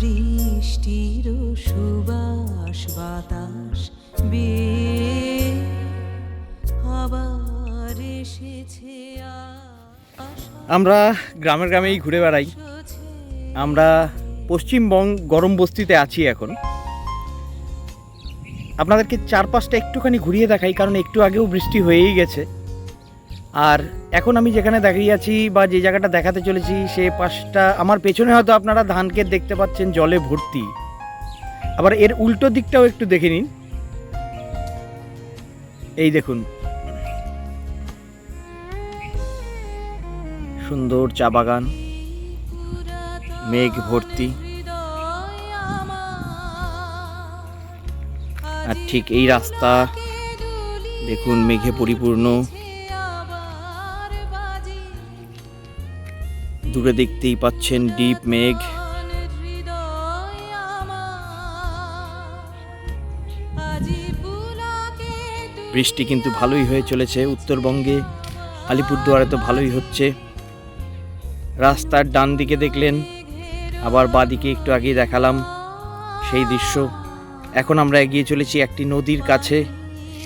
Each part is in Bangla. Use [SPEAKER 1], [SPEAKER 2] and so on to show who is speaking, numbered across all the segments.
[SPEAKER 1] বৃষ্টির সুবাস, বাতাস বেয়ে আবার এসেছে
[SPEAKER 2] আমরা গ্রামের গ্রামেই ঘুরে বেড়াই। আমরা পশ্চিমবঙ্গ গরম বস্তিতে আছি এখন। আপনাদেরকে চারপাশটা একটুখানি ঘুরিয়ে দেখাই, কারণ একটু আগেও বৃষ্টি হয়েই গেছে। আর এখন আমি যেখানে দাঁড়িয়ে আছি বা যে জায়গাটা দেখাতে চলেছি, সে পাশটা, আমার পেছনে হয়তো আপনারা ধানকে দেখতে পাচ্ছেন, জলে ভর্তি। আবার এর উল্টো দিকটাও একটু দেখে নিন। এই দেখুন। সুন্দর চা বাগান, মেঘ ভর্তি। আর ঠিক এই রাস্তা, দেখুন মেঘে পরিপূর্ণ। দূরে দেখতেই পাচ্ছেন ডিপ মেঘ। বৃষ্টি কিন্তু ভালোই হয়ে চলেছে উত্তরবঙ্গে। আলিপুরদুয়ারে তো ভালোই হচ্ছে। রাস্তার ডান দিকে দেখলেন, আবার বাদিকে একটু আগেই দেখালাম সেই দৃশ্য। এখন আমরা এগিয়ে চলেছি একটি নদীর কাছে।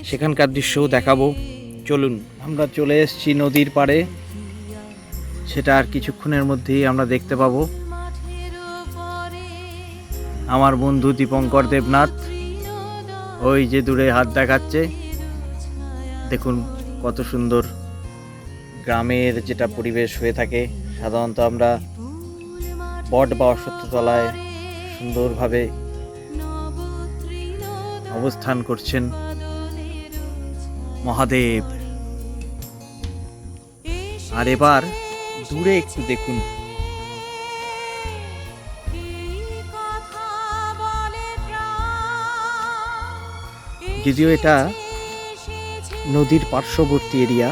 [SPEAKER 2] সেখানকার দৃশ্যও দেখাবো। চলুন, আমরা চলে এসেছি নদীর পাড়ে। সেটা আর কিছুক্ষণের মধ্যেই আমরা দেখতে পাবো। আমার বন্ধু দীপঙ্কর দেবনাথ, ওই যে দূরে হাত দেখাচ্ছে। দেখুন কত সুন্দর গ্রামের যেটা পরিবেশ হয়ে থাকে। সাধারণত আমরা বট বা অশ্বত্থতলায় সুন্দরভাবে অবস্থান করছেন মহাদেব। আর এবার দূরে একটু দেখুন। যদিও এটা নদীর পার্শ্ববর্তী এরিয়া।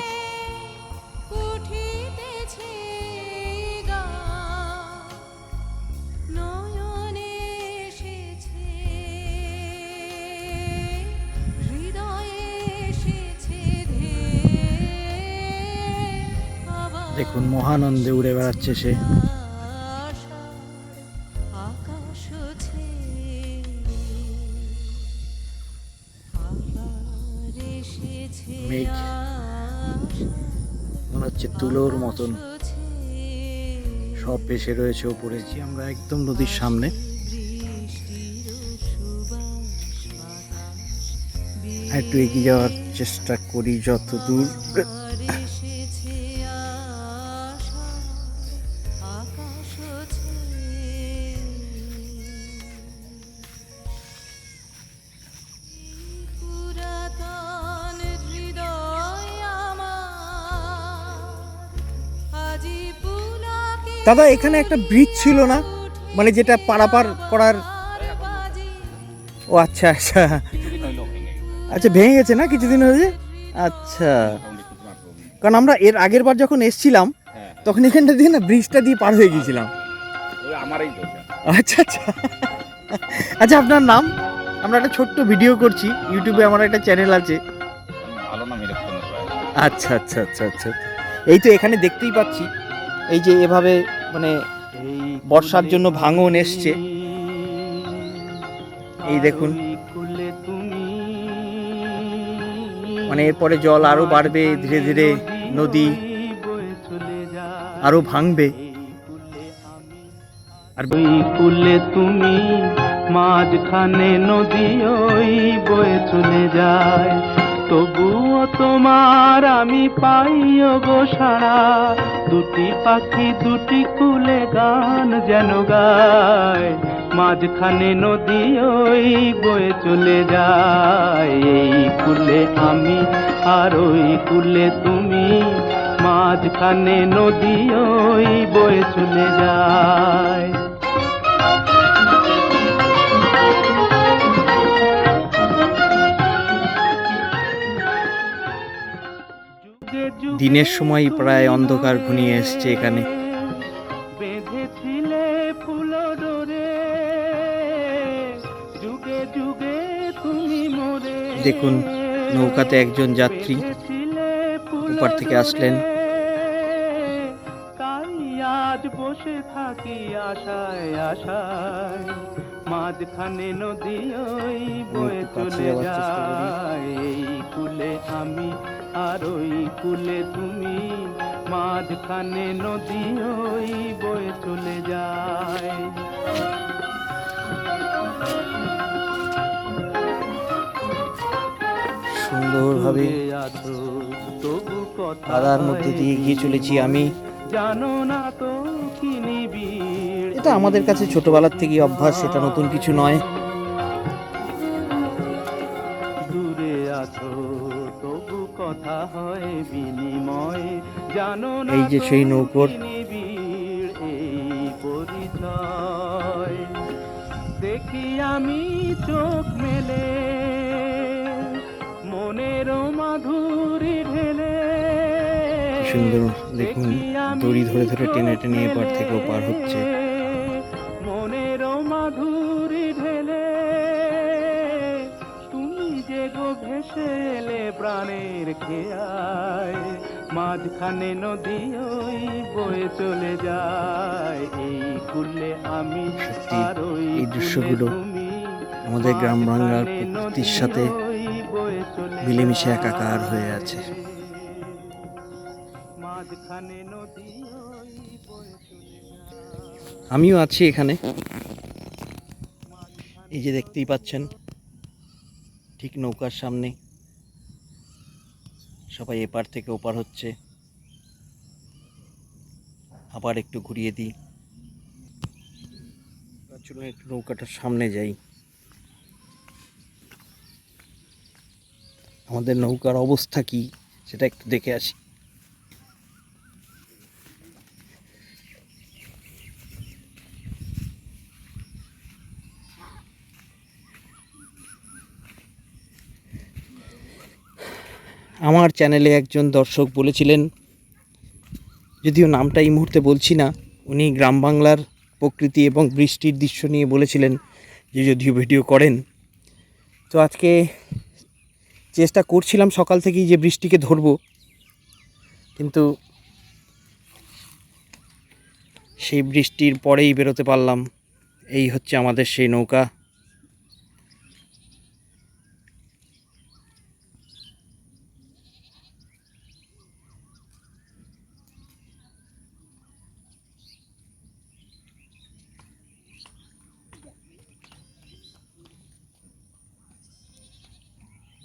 [SPEAKER 2] দেখুন, মহানন্দে উড়ে বেড়াচ্ছে সে। মনে হচ্ছে তুলোর মতন। সব ভেসে রয়েছে ওপরে। আমরা একদম নদীর সামনে। একটু এগিয়ে যাওয়ার চেষ্টা করি যত দূর দাদা এখানে একটা ব্রিজ ছিল না? মানে যেটা পারাপার করার ও আচ্ছা আচ্ছা। আচ্ছা ভেঙে গেছে না কিছুদিন হয়েছে? আচ্ছা। কারণ আমরা এর আগের বার যখন এসছিলাম তখন এখানটা দিয়ে না ব্রিজটা দিয়ে পার হয়ে গিয়েছিলাম আচ্ছা আচ্ছা। আচ্ছা আপনার নাম? আমরা একটা ছোট্ট ভিডিও করছি। ইউটিউবে আমার একটা চ্যানেল আছে। আচ্ছা আচ্ছা আচ্ছা আচ্ছা। এই তো এখানে দেখতেই পাচ্ছি। এই যে এভাবে মানে বর্ষার জন্য ভাঙন এসছে। এই দেখুন। মানে এরপরে জল আরও বাড়বে, ধীরে ধীরে নদী আরও ভাঙবে। আর
[SPEAKER 3] ওই কুলে তুমি মাঝখানে নদী, ওই বয়ে চলে যায়। তবুও তোমার আমি পাইও গো সারা। দুটি পাখি, দুটি কুলে গান যেন গায়। মাঝখানে নদী ওই বয়ে চলে যায়। এই কুলে আমি আর ওই কুলে তুমি। মাঝখানে নদী ওই বয়ে চলে যায়।
[SPEAKER 2] দিনের সময় প্রায় অন্ধকার ঘনিয়ে এসছে এখানে
[SPEAKER 3] বেঁধেছিলে ফুল ডোরে যুগে যুগে তুমি মোরে
[SPEAKER 2] দেখুন, নৌকাতে একজন যাত্রী ওপার থেকে আসলেন।
[SPEAKER 3] আজ বসে থাকি আশায় আশায় মাঝখানে নদী ওই বয়ে চলে। যায় এই কুলে আমি আর ওই কুলে তুমি মাঝখানে নদী ওই বয়ে চলে যায়।
[SPEAKER 2] সুন্দরভাবে
[SPEAKER 3] কথা
[SPEAKER 2] মধ্যে দিয়ে গিয়ে চলেছি আমি।
[SPEAKER 3] জানো না তো কি নিবিড়?
[SPEAKER 2] এটা আমাদের কাছে ছোটবেলার থেকেই অভ্যাস সেটা নতুন কিছু নয়।
[SPEAKER 3] কথা হয় বিনিময় জানো না
[SPEAKER 2] এই যে সেই নৌকোর
[SPEAKER 3] পরিচয়। দেখি আমি চোখ মেলে মনের মাধুরী ঢেলে।
[SPEAKER 2] সুন্দর দেখুন
[SPEAKER 3] দেখি আমি
[SPEAKER 2] দড়ি ধরে ধরে টেনে টেনে এপার থেকে ওপার হচ্ছে।
[SPEAKER 3] ভেসে এলে প্রাণের খেয়ায় মাঝখানে নদী ওই বয়ে চলে যায়। এই কুলে আমি আর ওই
[SPEAKER 2] এই দৃশ্যগুলো আমাদের গ্রাম বাংলার প্রকৃতির সাথে মিলেমিশে একাকার হয়ে আছে। আমিও আছি এখানে। এই যে দেখতেই পাচ্ছেন ঠিক নৌকার সামনে। সবাই এপার থেকে ওপার হচ্ছে। আবার একটু ঘুরিয়ে দিই। তার চলুন একটু নৌকাটার সামনে যাই। আমাদের নৌকার অবস্থা কি, সেটা একটু দেখে আসি। আমার চ্যানেলে একজন দর্শক বলেছিলেন, যদিও নামটা এই মুহূর্তে বলছি না, উনি গ্রাম বাংলার প্রকৃতি এবং বৃষ্টির দৃশ্য নিয়ে বলেছিলেন যে যদিও ভিডিও করেন। তো আজকে চেষ্টা করছিলাম সকাল থেকেই যে বৃষ্টিকে ধরবো, কিন্তু সেই বৃষ্টির পরেই বেরোতে পারলাম। এই হচ্ছে আমাদের সেই নৌকা।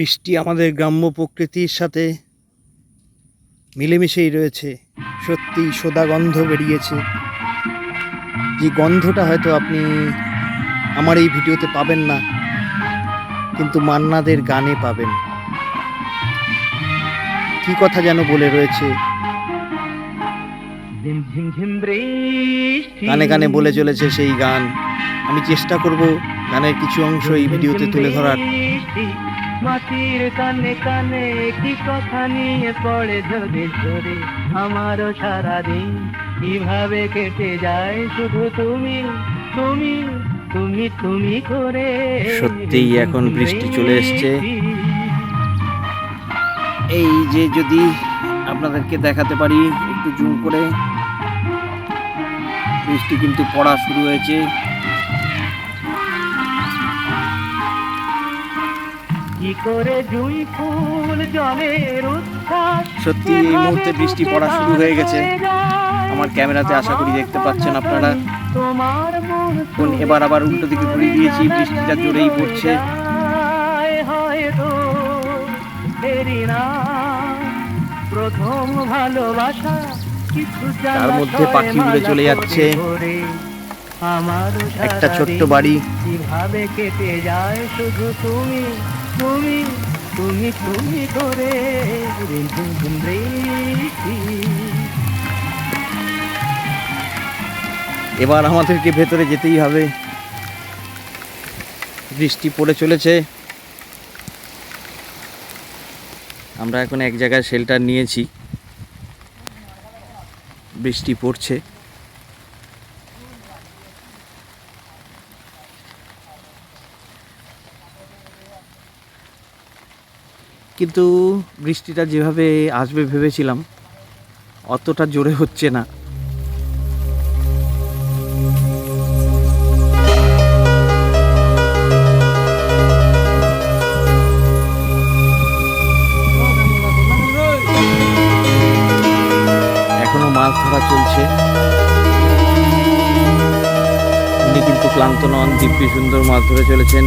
[SPEAKER 2] বৃষ্টি আমাদের গ্রাম্য প্রকৃতির সাথে মিলেমিশেই রয়েছে। সত্যি সোদা গন্ধ বেরিয়েছে। যে গন্ধটা হয়তো আপনি আমার এই ভিডিওতে পাবেন না কিন্তু মান্নাদের গানে পাবেন। কি কথা যেন বলে রয়েছে। গানে গানে বলে চলেছে সেই গান। আমি চেষ্টা করব গানের কিছু অংশ এই ভিডিওতে তুলে ধরার।
[SPEAKER 3] মাটির কানে কানে কি কথা নিয়ে পড়ে ঝরে ঝরে আমারও সারাদিন কীভাবে কেটে যায় শুধু তুমি তুমি তুমি তুমি করে
[SPEAKER 2] সত্যিই এখন বৃষ্টি চলে এসছে। এই যে যদি আপনাদেরকে দেখাতে পারি একটু জুম করে। বৃষ্টি কিন্তু পড়া শুরু হয়েছে।
[SPEAKER 3] কি করে জুই ফুল জলের উচ্ছ্বাস?
[SPEAKER 2] সত্যি এই মুহূর্তে বৃষ্টি পড়া শুরু হয়ে গেছে। আমার ক্যামেরাতে আশা করি দেখতে পাচ্ছেন আপনারা। কোন এবার আবার উল্টো দিকে ঘুরিয়ে দিয়েছি বৃষ্টিটা জোরেই পড়ছে।
[SPEAKER 3] প্রথম ভালোবাসা
[SPEAKER 2] তার মধ্যে পাখি উড়ে চলে যাচ্ছে।
[SPEAKER 3] আমার
[SPEAKER 2] একটা ছোট্ট বাড়ি।
[SPEAKER 3] কীভাবে কেটে যায় শুধু তুমি? তুমি তুমি তুমি করে বৃষ্টি।
[SPEAKER 2] এবার আমাদেরকে ভেতরে যেতেই হবে। বৃষ্টি পড়ে চলেছে। আমরা এখন এক জায়গায় শেল্টার নিয়েছি। বৃষ্টি পড়ছে। কিন্তু বৃষ্টিটা যেভাবে আসবে ভেবেছিলাম, অতটা জোরে হচ্ছে না। এখনও মাছ ধরা চলছে। উনি কিন্তু ক্লান্ত নন দিব্যি সুন্দর মাছ ধরে চলেছেন।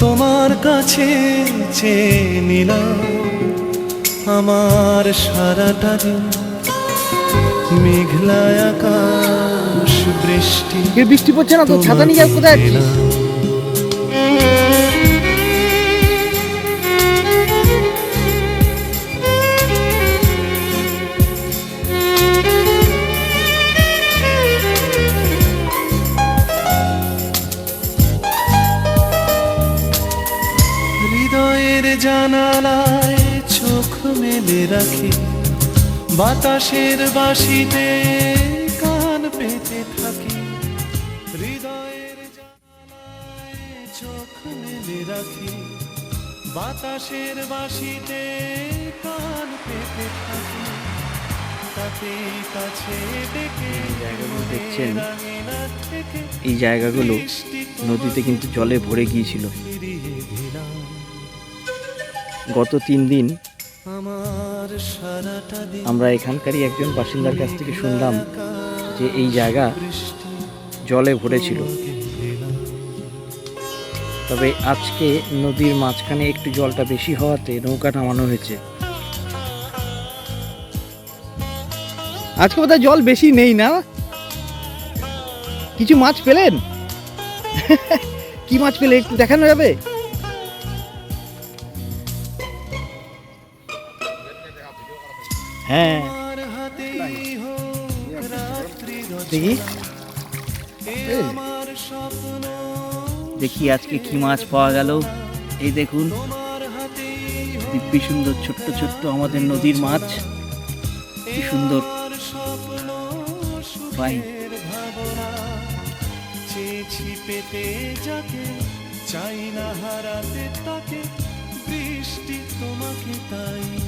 [SPEAKER 4] তোমার কাছে চেয়ে নিলাম আমার সারাটা দিন। মেঘলায় আকাশ বৃষ্টি
[SPEAKER 2] বৃষ্টি পড়ছে না তো? ছাতা নিয়ে কোথায়
[SPEAKER 4] বাতাসের বাসিতে কান পেতে থাকি। হৃদয়ের জানালায় চোখ মেলে রাখি। বাতাসের বাসিতে কান পেতে থাকি।
[SPEAKER 2] দেখছেন? এই জায়গাগুলো নদীতে কিন্তু জলে ভরে গিয়েছিল। গত তিন দিন
[SPEAKER 4] আমার সারাটা দিন
[SPEAKER 2] আমরা এখানকারই একজন বাসিন্দার কাছ থেকে শুনলাম যে এই জায়গা জলে ভরেছিল। তবে আজকে নদীর মাঝখানে একটু জলটা বেশি হওয়াতে নৌকা নামানো হয়েছে। আজকে বোধহয় জল বেশি নেই না? কিছু মাছ পেলেন? কি মাছ পেলে একটু দেখানো যাবে? হ্যাঁ। দেখি।
[SPEAKER 4] স্বপ্ন
[SPEAKER 2] দেখি আজকে কি মাছ পাওয়া গেল। এই দেখুন। দিব্যি সুন্দর ছোট্ট ছোট্ট আমাদের নদীর মাছ। কি সুন্দর। ফাইন
[SPEAKER 4] পেতে যাকে চাই না হারাতে তাকে বৃষ্টি তোমাকে তাই।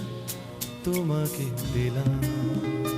[SPEAKER 4] তোমাকে দিলাম।